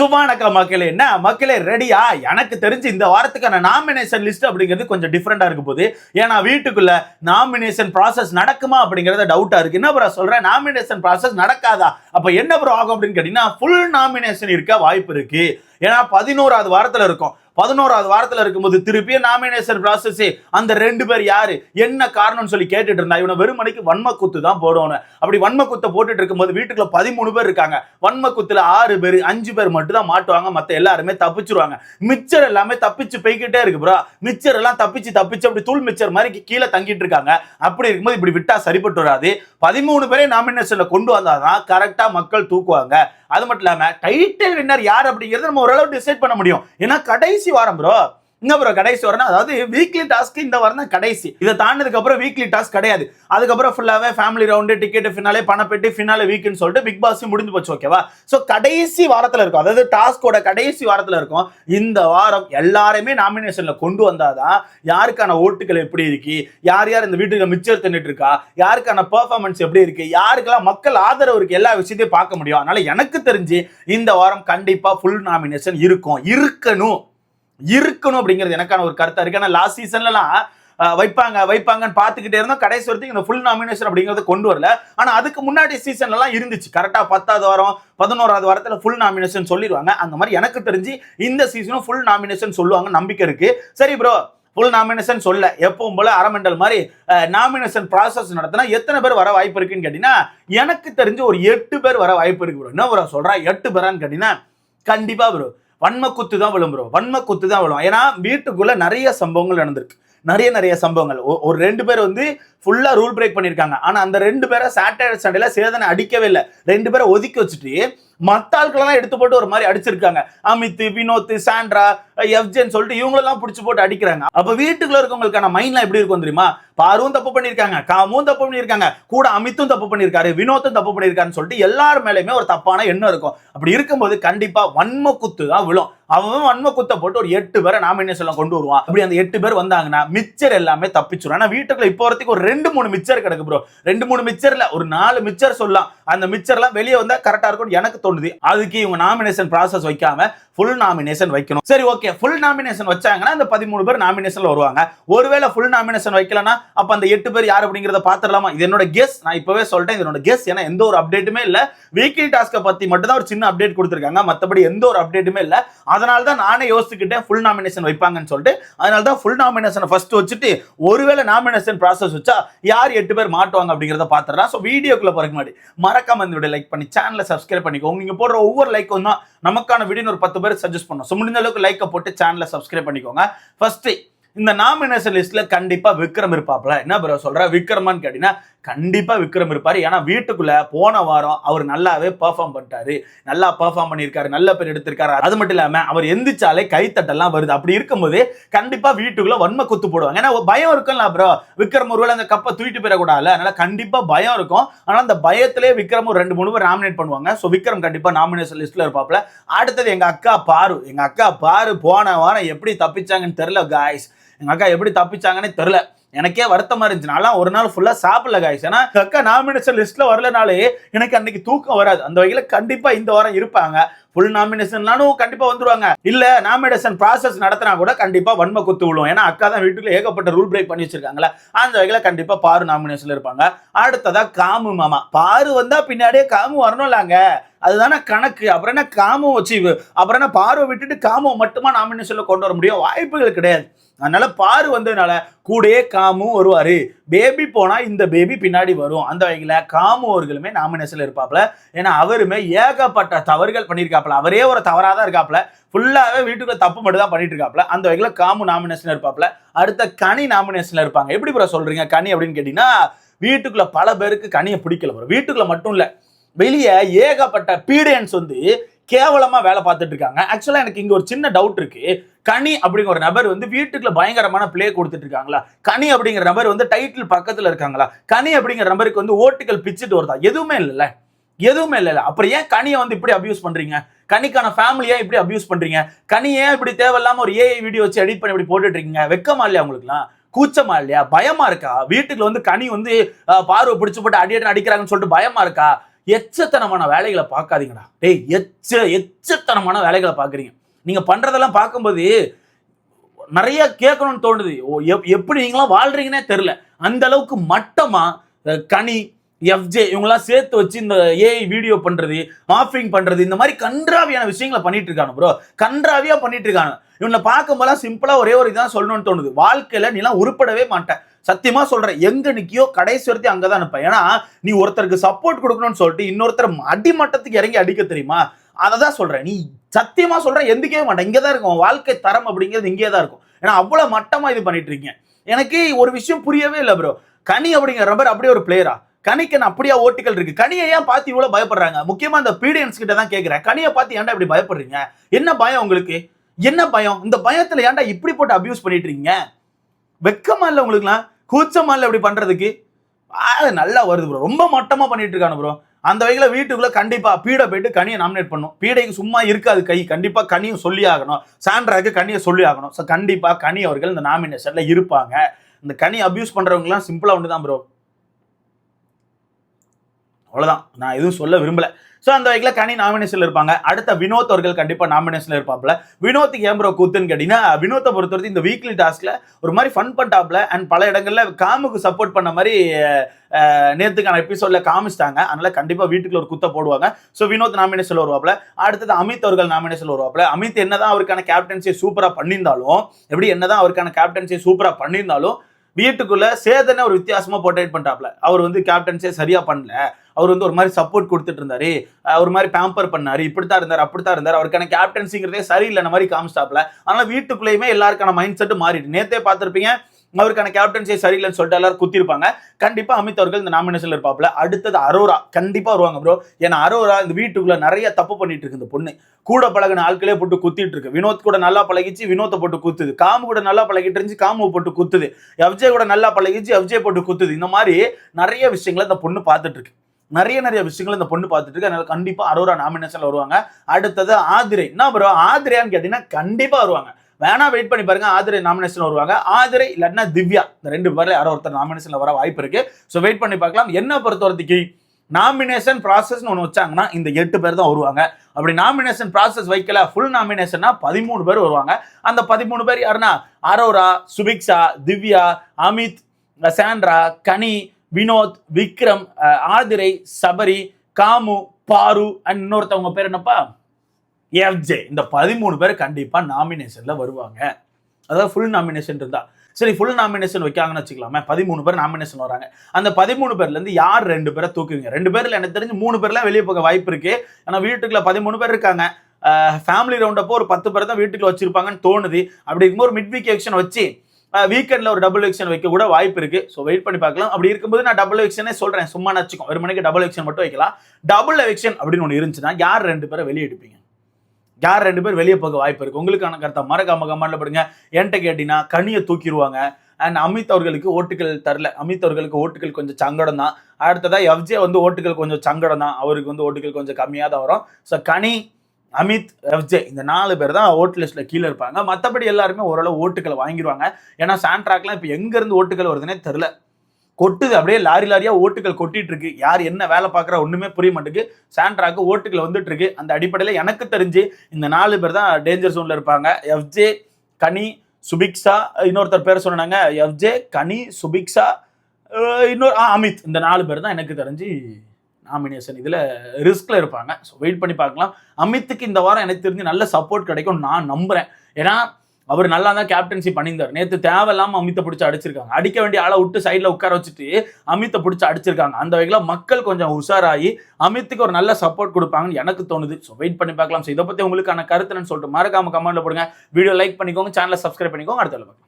சுபானக்கா மக்களே என்ன? மக்களே ரெடியா எனக்கு தெரிஞ்சு இந்த வாரத்துக்கான நாமினேஷன் லிஸ்ட் அப்படிங்கிறது கொஞ்சம் டிஃப்ரெண்டா இருக்க போகுது. ஏன்னா வீட்டுக்குள்ள நாமினேஷன் ப்ராசஸ் நடக்குமா அப்படிங்கிறத டவுட்டா இருக்கு. என்ன ப்ரோ சொல்றேன்? நாமினேஷன் ப்ராசஸ் நடக்காதா? அப்ப என்ன ப்ரோ ஆகும் அப்படின்னு கேட்டீங்கன்னா ஃபுல் நாமினேஷன் இருக்க வாய்ப்பு இருக்கு. ஏன்னா பதினோராவது வாரத்தில் இருக்கும். பதினோராவது வாரத்தில் இருக்கும்போது திருப்பியும் நாமினேஷன் ப்ராசஸ் அந்த ரெண்டு பேர் யாரு? என்ன காரணம்னு சொல்லி கேட்டுட்டு இருந்தா இவனை வெறுமனைக்கு வன்ம குத்து தான் போடணும். அப்படி வன்ம குத்தை போட்டுட்டு இருக்கும்போது வீட்டுக்குள்ள பதிமூணு பேர் இருக்காங்க. வன்ம குத்துல ஆறு பேர் அஞ்சு பேர் மட்டும் தான் மாட்டுவாங்க. மற்ற எல்லாருமே தப்பிச்சிருவாங்க. மிச்சர் எல்லாமே தப்பிச்சு போய்கிட்டே இருக்கு ப்ரோ மிச்சர் எல்லாம் தப்பிச்சு தப்பிச்சு அப்படி தூள் மிச்சர் மாதிரி கீழே தங்கிட்டு இருக்காங்க. அப்படி இருக்கும்போது இப்படி விட்டா சரிப்பட்டு வராது. பதிமூணு பேரே நாமினேஷன்ல கொண்டு வந்தாதான் கரெக்டா மக்கள் தூக்குவாங்க. அது மட்டும் இல்லாம டைட்டில் வின்னர் யார் அப்படிங்கறத நம்ம ஓரளவு டிசைட் பண்ண முடியும். ஏன்னா கடைசி வாரம் ப்ரோ இங்க ப்ரோ கடைசி வரணும் அதாவது வீக்லி டாஸ்க் இந்த வாரம் தான் கடைசி. இதை தாண்டதுக்கு அப்புறம் வீக்லி டாஸ்க் கிடையாது. அதுக்கப்புறம் ஃபுல்லாவே ஃபேமிலி ரவுண்டு டிக்கெட் ஃபினாலே பணப்பெட்டி ஃபினாலே வீக்குன்னு சொல்லிட்டு பிக் பாஸ் முடிஞ்சு போச்சு ஓகேவா ஸோ கடைசி வாரத்துல இருக்கும். அதாவது டாஸ்கோட கடைசி வாரத்துல இருக்கும். இந்த வாரம் எல்லாருமே நாமினேஷனில் கொண்டு வந்தாதான் யாருக்கான ஓட்டுகள் எப்படி இருக்கு? யார் யார் இந்த வீட்டுக்கு மிச்சர் தின்னுட்டு இருக்கா யாருக்கான பெர்ஃபார்மன்ஸ் எப்படி இருக்கு? யாருக்கெல்லாம் மக்கள் ஆதரவு இருக்கு? எல்லா விஷயத்தையும் பார்க்க முடியும். அதனால எனக்கு தெரிஞ்சு இந்த வாரம் கண்டிப்பாக ஃபுல் நாமினேஷன் இருக்கும். இருக்கணும். இருக்கணும் அப்படிங்கிறது எனக்கான ஒரு கருத்தா இருக்கு. ஏன்னா லாஸ்ட் சீசன்லலாம் வைப்பாங்க வைப்பாங்கன்னு பார்த்துக்கிட்டே இருந்தோம். கடைசி வரைக்கும் இந்த ஃபுல் நாமினேஷன் அப்படிங்கறத கொண்டு வரல. ஆனால் அதுக்கு முன்னாடி சீசன்லலாம் இருந்துச்சு. கரெக்டாக பத்தாவது வாரம் பதினோராவது வாரத்தில் ஃபுல் நாமினேஷன் சொல்லிடுவாங்க. அந்த மாதிரி எனக்கு தெரிஞ்சு இந்த சீசனும் ஃபுல் நாமினேஷன் சொல்லுவாங்க நம்பிக்கை இருக்கு. சரி ப்ரோ ஃபுல் நாமினேஷன் சொல்ல எப்பவும் போல அரமெண்டல் மாதிரி நாமினேஷன் ப்ராசஸ் நடத்தினா எத்தனை பேர் வர வாய்ப்பு இருக்குன்னு கேட்டீங்கன்னா எனக்கு தெரிஞ்சு ஒரு எட்டு பேர் வர வாய்ப்பு இருக்கு ப்ரோ என்ன ப்ரோ சொல்கிறேன் எட்டு பேரான்னு கேட்டீங்கன்னா கண்டிப்பாக ப்ரோ வன்ம குத்து தான் விழும் ப்ரோ வன்ம குத்து தான் விழும். ஏன்னா வீட்டுக்குள்ள நிறைய சம்பவங்கள் நடந்திருக்கு. நிறைய நிறைய சம்பவங்கள். ஒரு ரெண்டு பேர் வந்து ஃபுல்லாக ரூல் பிரேக் பண்ணியிருக்காங்க ஆனால் அந்த ரெண்டு பேரை சாட்டர்டே சண்டேல சேதனை அடிக்கவே இல்லை. ரெண்டு பேரை ஒதுக்கி வச்சுட்டு மத்த ஆட்களெல்லாம் எடுத்து போட்டு ஒரு மாதிரி அடிச்சிருக்காங்க. அமித் வினோத் சாண்ட்ரா எஃப்ஜென் சொல்லிட்டு இவங்களெல்லாம் பிடிச்சி போட்டு அடிக்கிறாங்க. அப்ப வீட்டுக்குள்ள இருக்கவங்களுக்கான மைண்ட்லாம் எப்படி இருக்கும் தெரியுமா? பாருவும் தப்பு பண்ணியிருக்காங்க காமும் தப்பு பண்ணியிருக்காங்க கூட அமித்தும் தப்பு பண்ணியிருக்காரு வினோத்தும் தப்பு பண்ணியிருக்காருன்னு சொல்லிட்டு எல்லார் மேலேயுமே ஒரு தப்பான எண்ணம் இருக்கும். அப்படி இருக்கும்போது கண்டிப்பா வன்ம குத்து தான் விழும். அவன் வன்ம குத்தை போட்டு ஒரு எட்டு பேரை நாமினேஷன்ல கொண்டு வருவான். அப்படி அந்த எட்டு பேர் வந்தாங்கன்னா மிச்சர் எல்லாமே தப்பிச்சிடும் ஆனா வீட்டுக்குள்ள இப்போ வரத்துக்கு ஒரு ரெண்டு மூணு மிச்சர் கிடக்கு ப்ரோ ரெண்டு மூணு மிச்சர்ல ஒரு நாலு மிச்சர் சொல்லலாம். அந்த மிச்சர்லாம் வெளியே வந்தா கரெக்டா இருக்கும். எனக்கு தோணுது. அதுக்கு இவங்க நாமினேஷன் ப்ராசஸ் வைக்காம ஃபுல் நாமினேஷன் வைக்கணும். சரி ஓகே ஃபுல் நாமினேஷன் வச்சாங்கன்னா அந்த பதிமூணு பேர் நாமினேஷன்ல வருவாங்க. ஒருவேளை ஃபுல் நாமினேஷன் வைக்கலன்னா அப்ப அந்த எட்டு பேர் யார் அப்படிங்கறத பாத்திரலாமா இது என்னோட கெஸ் நான் இப்பவே சொல்லிட்டேன் இது என்னோட கெஸ் ஏன்னா எந்த ஒரு அப்டேட்டுமே இல்ல. வீக்லி டாஸ்க்கை பத்தி மட்டும் தான் ஒரு சின்ன அப்டேட் கொடுத்துருக்காங்க. மத்தபடி எந்த ஒரு அப்டேட்டுமே இல்ல. அதனால தான் நானே யோசிச்சுக்கிட்டேன் ஃபுல் நாமினேஷன் வைப்பாங்கன்னு சொல்லிட்டு. அதனால தான் ஃபுல் நாமினேஷனை ஃபர்ஸ்ட் வச்சுட்டு ஒருவேளை நாமினேஷன் ப்ராசஸ் வச்சா யார் எட்டு பேர் மாட்டுவாங்க அப்படிங்கறத பாத்துறலாம் ஸோ வீடியோக்குள்ள போறதுக்கு முன்னாடி மறக்காம இந்த வீடியோ லைக் பண்ணி சேனலை சப்ஸ்கிரைப் பண்ணிக்கோங்க நீங்க போடுற ஒவ்வொரு லைக்கும் தான் நமக்கான வீடியோன்னு ஒரு பத்து பேர் சஜஸ்ட் பண்ணும். ஸோ முடிஞ்ச அளவுக்கு லைக்கை போட்டு சேனலை சப்ஸ்கிரைப் பண்ணிக்கோங்க. ஃபர்ஸ்ட் இந்த நாமினேஷன் லிஸ்ட்ல கண்டிப்பா விக்ரம் இருப்பாப்ல. என்ன ப்ரோ சொல்ற? விக்ரமான்னு கேட்டீங்கன்னா கண்டிப்பா விக்ரம் இருப்பாரு. ஏன்னா வீட்டுக்குள்ள போன வாரம் அவர் நல்லாவே பெர்ஃபார்ம் பண்ணிட்டாரு. நல்லா பெர்ஃபார்ம் பண்ணியிருக்காரு. நல்ல பேர் எடுத்திருக்காரு. அது மட்டும் இல்லாம அவர் எந்திரிச்சாலே கைத்தட்டெல்லாம் வருது. அப்படி இருக்கும்போது கண்டிப்பா வீட்டுக்குள்ள வன்மை குத்து போடுவாங்க. ஏன்னா பயம் இருக்கும்ல ப்ரோ விக்ரம் ஒருவேளை அந்த கப்பை தூக்கிட்டு போயிடக்கூடாது அதனால கண்டிப்பா பயம் இருக்கும். ஆனா அந்த பயத்திலே விக்ரம் ஒரு ரெண்டு மூணு பேர் நாமினேட் பண்ணுவாங்க. ஸோ விக்ரம் கண்டிப்பா நாமினேஷன் லிஸ்ட்ல இருப்பாப்ல அடுத்தது எங்க அக்கா பாரு. எங்க அக்கா பாரு போன வாரம் எப்படி தப்பிச்சாங்கன்னு தெரியல காய்ஸ் எங்க அக்கா எப்படி தப்பிச்சாங்கன்னே தெரியல. எனக்கே வருத்தமா இருந்துச்சு. நான்லாம் ஒரு நாள் ஃபுல்லா சாப்பிடல காய்ஸ் ஏன்னா அக்கா நாமினேஷன் லிஸ்ட்ல வரலனாலே எனக்கு அன்னைக்கு தூக்கம் வராது. அந்த வகையில கண்டிப்பா இந்த வாரம் இருப்பாங்க. ஃபுல் நாமினேஷன்லானும் கண்டிப்பா வந்துருவாங்க. இல்ல நாமினேஷன் ப்ராசஸ் நடத்தினா கூட கண்டிப்பா வன்மை குத்து விழும் ஏன்னா அக்கா தான் வீட்டுல ஏகப்பட்ட ரூல் பிரேக் பண்ணி வச்சிருக்காங்களா அந்த வகையில கண்டிப்பா பாரு நாமினேஷன்ல இருப்பாங்க. அடுத்ததா காமு மாமா. பாரு வந்தா பின்னாடியே காமு வரணும்லாங்க. அதுதானே கணக்கு. அப்புறம் என்ன காமும் வச்சு அப்புறம் என்ன பார்வை விட்டுட்டு காமும் மட்டுமா நாமினேஷன்ல கொண்டு வர முடியும்? வாய்ப்புகள் கிடையாது. அதனால பாரு வந்ததுனால கூடயே காமும் வருவார். பேபி போனால் இந்த பேபி பின்னாடி வரும். அந்த வகையில் காமு அவர்களுமே நாமினேஷனில் இருப்பாப்புல. ஏன்னா அவருமே ஏகப்பட்ட தவறுகள் பண்ணியிருக்காப்புல. அவரே ஒரு தவறாக தான் இருக்காப்புல. ஃபுல்லாகவே வீட்டுக்குள்ள தப்பு மட்டும் தான் பண்ணிட்டு இருக்காப்புல அந்த வகையில் காமு நாமினேஷன் இருப்பாப்புல. அடுத்த கனி நாமினேஷனில் இருப்பாங்க. எப்படி பிற சொல்கிறீங்க கனி அப்படின்னு கேட்டிங்கன்னா வீட்டுக்குள்ளே பல பேருக்கு கனியை பிடிக்கல ப்ரோ வீட்டுக்குள்ளே மட்டும் இல்லை. வெளியே ஏகப்பட்ட பீடியன்ஸ் வந்து கேவலமாக வேலை பார்த்துட்டு இருக்காங்க. ஆக்சுவலாக எனக்கு இங்கே ஒரு சின்ன டவுட் இருக்குது கனி அப்படிங்கிற ஒரு நபர் வந்து வீட்டுக்குள்ள பயங்கரமான பிளே கொடுத்துட்டு இருக்காங்களா? கனி அப்படிங்கிற நபர் வந்து டைட்டில் பக்கத்துல இருக்காங்களா? கனி அப்படிங்கிற நபருக்கு வந்து ஓட்டுகள் பிச்சுட்டு வருதா? எதுவுமே இல்லைல்ல. எதுவுமே இல்லைல்ல. அப்புறம் ஏன் கனியை வந்து இப்படி அபியூஸ் பண்றீங்க? கனிக்கான ஃபேமிலியா இப்படி அபியூஸ் பண்றீங்க? கனி ஏன் இப்படி தேவையில்லாம ஒரு ஏஐ வீடியோ வச்சு எடிட் பண்ணி இப்படி போட்டுட்டு இருக்கீங்க? வெக்கமா இல்லையா உங்களுக்குலாம்? கூச்சமா இல்லையா? பயமா இருக்கா? வீட்டுக்குள்ள வந்து கனி வந்து பார்வை பிடிச்சு போட்டு அடி அடி அடிக்கிறாங்கன்னு சொல்லிட்டு பயமா இருக்கா? எச்சத்தனமான வேலைகளை பார்க்காதீங்கடா. டேய் எச்ச எச்சத்தனமான வேலைகளை பார்க்குறீங்க. நீங்கள் பண்ணுறதெல்லாம் பார்க்கும்போது நிறைய கேட்கணும்னு தோணுது. ஓ எப் எப்படி நீங்களாம் வாழ்றீங்கன்னே தெரில அந்த அளவுக்கு மட்டமாக கனி எஃப்ஜே இவங்களாம் சேர்த்து வச்சு இந்த ஏஐ வீடியோ பண்ணுறது மாஃபிங் பண்ணுறது இந்த மாதிரி கன்றாவியான விஷயங்களை பண்ணிட்டு இருக்கானு ப்ரோ கன்றாவியாக பண்ணிட்டு இருக்கானு இவனை பார்க்கும்போதெல்லாம் சிம்பிளாக ஒரே ஒரு இதான் சொல்லணும்னு தோணுது. வாழ்க்கையில் நீலாம் உருப்படவே மாட்டேன். சத்தியமாக சொல்கிறேன் எங்கே நிற்கியோ கடைசி வரைக்கும் அங்கதான் நிற்பேன். ஏன்னா நீ ஒருத்தருக்கு சப்போர்ட் கொடுக்கணும்னு சொல்லிட்டு இன்னொருத்தர் அடிமட்டத்துக்கு இறங்கி அடிக்க தெரியுமா? அதை தான் சொல்கிறேன் நீ சத்தியமா சொல்கிறேன் எந்திக்கவே மாட்டேன். இங்கே தான் இருக்கும். உன் வாழ்க்கை தரம் அப்படிங்கிறது இங்கே தான் இருக்கும். ஏன்னா அவ்வளோ மட்டமாக இது பண்ணிட்டு இருக்கீங்க. எனக்கு ஒரு விஷயம் புரியவே இல்லை ப்ரோ கனி அப்படிங்கிற ரப்பர் அப்படியே ஒரு பிளேயரா கனிக்கன் அப்படியா அப்படியே ஓட்டுகள் இருக்கு. கனியை ஏன் பார்த்து இவ்வளோ பயப்படுறாங்க? முக்கியமாக அந்த பீடியன்ஸ் கிட்ட தான் கேட்குறேன் கனியை பார்த்து ஏன்டா இப்படி பயப்படுறீங்க? என்ன பயம் உங்களுக்கு? என்ன பயம்? இந்த பயத்தில் ஏன்டா இப்படி போட்டு அப்யூஸ் பண்ணிட்டு இருக்கீங்க? வெக்கமா இல்லை உங்களுக்குலாம்? கூச்சமா இல்லை இப்படி பண்ணுறதுக்கு அது நல்லா வருது ப்ரோ ரொம்ப மட்டமாக பண்ணிட்டு இருக்கானு ப்ரோ அந்த வகையில் வீட்டுக்குள்ளே கண்டிப்பா பீடை போயிட்டு கனியை நாமினேட் பண்ணும் பீடைக்கு சும்மா இருக்காது கை. கண்டிப்பா கனியும் சொல்லி ஆகணும். சாண்ட்ராக்கு கனியை சொல்லி ஆகணும். ஸோ கண்டிப்பா கனி அவர்கள் இந்த நாமினேஷன்ல இருப்பாங்க. இந்த கனி அப்யூஸ் பண்ணுறவங்கலாம் சிம்பிளா ஒன்று தான் ப்ரோ அவ்வளோதான் நான் எதுவும் சொல்ல விரும்பல. ஸோ அந்த வகையில் கனி நாமினேஷனில் இருப்பாங்க. அடுத்த வினோத் அவர்கள் கண்டிப்பாக நாமினேஷனில் இருப்பாப்ல வினோத் ஏன் ப்ரோ கூத்துன்னு கேட்டிங்கன்னா வினோத்தை பொறுத்தவரைக்கும் இந்த வீக்லி டாஸ்கில் ஒரு மாதிரி ஃபன் பண்ணிட்டாப்ல அண்ட் பல இடங்களில் காமுக்கு சப்போர்ட் பண்ண மாதிரி நேற்றுக்கான நேத்துக்கான காமிச்சிட்டாங்க. அதனால் கண்டிப்பாக வீட்டுக்குள்ள ஒரு குத்த போடுவாங்க. ஸோ வினோத் நாமினேஷனில் வருவாப்ல அடுத்தது அமித் அவர்கள் நாமினேஷன் வருவாப்ல அமித் என்னதான் அவருக்கான கேப்டன்சியை சூப்பராக பண்ணியிருந்தாலும் எப்படி என்னதான் அவருக்கான கேப்டன்சியை சூப்பராக பண்ணியிருந்தாலும் வீட்டுக்குள்ள சேதனை ஒரு வித்தியாசமா போர்ட்ரேட் பண்ணிட்டாப்ல அவர் வந்து கேப்டன்ஸே சரியா பண்ணல. அவர் வந்து ஒரு மாதிரி சப்போர்ட் கொடுத்துட்டு இருந்தாரு ஒரு மாதிரி பேம்பர் பண்ணாரு. இப்படித்தான் இருந்தார் அப்படித்தான் இருந்தார். அவருக்கான கேப்டன்சிங்கிறதே சரியில்லை மாதிரி காமிஸ்டாப்ல ஆனால் வீட்டுக்குள்ளேயுமே எல்லாருக்கான மைண்ட் செட் மாறிடு நேத்தே பார்த்துருப்பீங்க அவருக்கான கேப்டன்சி சரியில்லைன்னு சொல்லிட்டு எல்லாரும் குத்திருப்பாங்க. கண்டிப்பா அமித் அவர்கள் இந்த நாமினேஷன்ல இருப்பாப்ல அடுத்தது அரோரா. கண்டிப்பா வருவாங்க ப்ரோ ஏன்னா அரோரா இந்த வீட்டுக்குள்ள நிறைய தப்பு பண்ணிட்டு இருக்கு இந்த பொண்ணு. கூட பழகின ஆட்களே போட்டு குத்திட்டு இருக்கு. வினோத் கூட நல்லா பழகிச்சு வினோத்தை போட்டு குத்துது. காமு கூட நல்லா பழகிட்டு இருந்துச்சு காமு போட்டு குத்துது. எஃப்ஜே கூட நல்லா பழகிச்சு எஃப்ஜே போட்டு குத்துது. இந்த மாதிரி நிறைய விஷயங்களை இந்த பொண்ணு பார்த்துட்டு இருக்கு. நிறைய நிறைய விஷயங்கள் இந்த பொண்ணு பார்த்துட்டு இருக்கு. அதனால கண்டிப்பா அரோரா நாமினேஷன்ல வருவாங்க. அடுத்தது ஆதிரை. என்ன வரும் ஆதிரையான்னு கேட்டீங்கன்னா கண்டிப்பா வருவாங்க. வேணா வெயிட் பண்ணி பாருங்க. ஆதிரை நாமினேஷன் வருவாங்க. ஆதிரை இல்லைன்னா திவ்யா. இந்த ரெண்டு பேர்ல யாரோ ஒருத்தர் நாமினேஷன்ல வர வாய்ப்பு இருக்கு. ஸோ வெயிட் பண்ணி பார்க்கலாம். என்ன பொறுத்த வரைக்கும் நாமினேஷன் ப்ராசஸ்னு ஒன்று வச்சாங்கன்னா இந்த எட்டு பேர் தான் வருவாங்க. அப்படி நாமினேஷன் ப்ராசஸ் வைக்கல. ஃபுல் நாமினேஷன்னா பதிமூணு பேர் வருவாங்க. அந்த பதிமூணு பேர் யாருன்னா? அரோரா சுபிக்ஷா திவ்யா அமித் சாண்ட்ரா கனி வினோத் விக்ரம் ஆதிரை சபரி காமு பாரு அண்ட் இன்னொருத்தவங்க பேர் என்னப்பா? எஃப்ஜே. இந்த பதிமூணு பேர் கண்டிப்பா நாமினேஷன்ல வருவாங்க. அதாவது ஃபுல் நாமினேஷன் இருந்தா. சரி ஃபுல் நாமினேஷன் வைக்காங்கன்னு வச்சுக்கலாமே. பதிமூணு பேர் நாமினேஷன் வராங்க. அந்த பதிமூணு பேர்ல இருந்து யார் ரெண்டு பேரை தூக்குவீங்க? ரெண்டு பேர்ல எனக்கு தெரிஞ்சு மூணு பேர்லாம் வெளியே போக வாய்ப்பு இருக்கு. ஆனா வீட்டுக்குள்ள பதிமூணு பேர் இருக்காங்க. ஃபேமிலி ரவுண்டப்போ ஒரு பத்து பேர் தான் வீட்டுக்குள்ள வச்சிருப்பாங்கன்னு தோணுது. அப்படி இருக்கும்போது மிட் வீக் எக்ஷன் வச்சு வீக்கெண்ட்ல ஒரு டபுள் எக்ஷன் வைக்க கூட வாய்ப்பு இருக்கு. ஸோ வெயிட் பண்ணி பார்க்கலாம். அப்படி இருக்கும்போது நான் டபுள் எக்ஷனே சொல்றேன். சும்மா நச்சுக்கும் ஒரு மணிக்கு டபுள் எக்ஷன் மட்டும் வைக்கலாம். டபுள் எக்ஷன் அப்படின்னு ஒன்று இருந்துச்சுன்னா யார் ரெண்டு பேரை வெளியே எடுப்பீங்க? யார் ரெண்டு பேர் வெளியே போக வாய்ப்பு இருக்கு? உங்களுக்கான கருத்தை? மறக்காம கமெண்ட்ல படுங்க. என்கிட்ட கேட்டீங்கன்னா கனியை தூக்கிடுவாங்க அண்ட் அமித் அவர்களுக்கு ஓட்டுகள் தரல. அமித் அவர்களுக்கு ஓட்டுகள் கொஞ்சம் சங்கடம் தான். அடுத்ததாக எஃப்ஜே வந்து ஓட்டுகள் கொஞ்சம் சங்கடம் தான். அவருக்கு வந்து ஓட்டுகள் கொஞ்சம் கம்மியாக தான் வரும். ஸோ கனி அமித் எஃப்ஜே இந்த நாலு பேர் தான் ஓட்டு லிஸ்ட்ல கீழே இருப்பாங்க. மற்றபடி எல்லாருமே ஓரளவு ஓட்டுகளை வாங்கிடுவாங்க ஏன்னா சாண்ட்ராக்லாம் இப்போ எங்கேருந்து ஓட்டுகள் வருதுன்னே தெரில கொட்டுது அப்படியே லாரி லாரியா ஓட்டுகள் கொட்டிட்டு இருக்கு. யார் என்ன வேலை பார்க்குறா ஒண்ணுமே புரிய மாட்டேங்குது. சாண்ட்ராக்கு ஓட்டுகள் வந்துட்டு இருக்கு. அந்த அடிப்படையில் எனக்கு தெரிஞ்சு இந்த நாலு பேர் தான் டேஞ்சர் ஜோன்ல இருப்பாங்க. எஃப்ஜே கனி சுபிக்ஷா இன்னொருத்தர் பேர் சொன்னாங்க. எஃப்ஜே கனி சுபிக்ஷா இன்னொரு ஆ, அமித். இந்த நாலு பேர் தான் எனக்கு தெரிஞ்சு நாமினேஷன் இதில் ரிஸ்கில் இருப்பாங்க. ஸோ வெயிட் பண்ணி பார்க்கலாம். அமித்துக்கு இந்த வாரம் எனக்கு தெரிஞ்சு நல்ல சப்போர்ட் கிடைக்கும் நான் நம்புகிறேன் ஏன்னா அவர் நல்லா தான் கேப்டன்சி பண்ணியிருந்தார். நேற்று தேவையில்லாமல் அமித்தை பிடிச்சி அடிச்சிருக்காங்க. அடிக்க வேண்டிய ஆளை விட்டு சைடில் உட்கார வச்சுட்டு அமித்தை பிடிச்சி அடிச்சிருக்காங்க. அந்த வகையில் மக்கள் கொஞ்சம் உஷாராகி அமித்துக்கு ஒரு நல்ல சப்போர்ட் கொடுப்பாங்கன்னு எனக்கு தோணுது. ஸோ வெயிட் பண்ணி பார்க்கலாம். ஸோ இதை பற்றி உங்களுக்கான கருத்துன்னு சொல்லிட்டு மறக்காம கமெண்ட்டில் போடுங்க. வீடியோ லைக் பண்ணிக்கோங்க. சேனலை சப்ஸ்கிரைப் பண்ணிக்கோங்க. அடுத்த பார்க்கலாம்.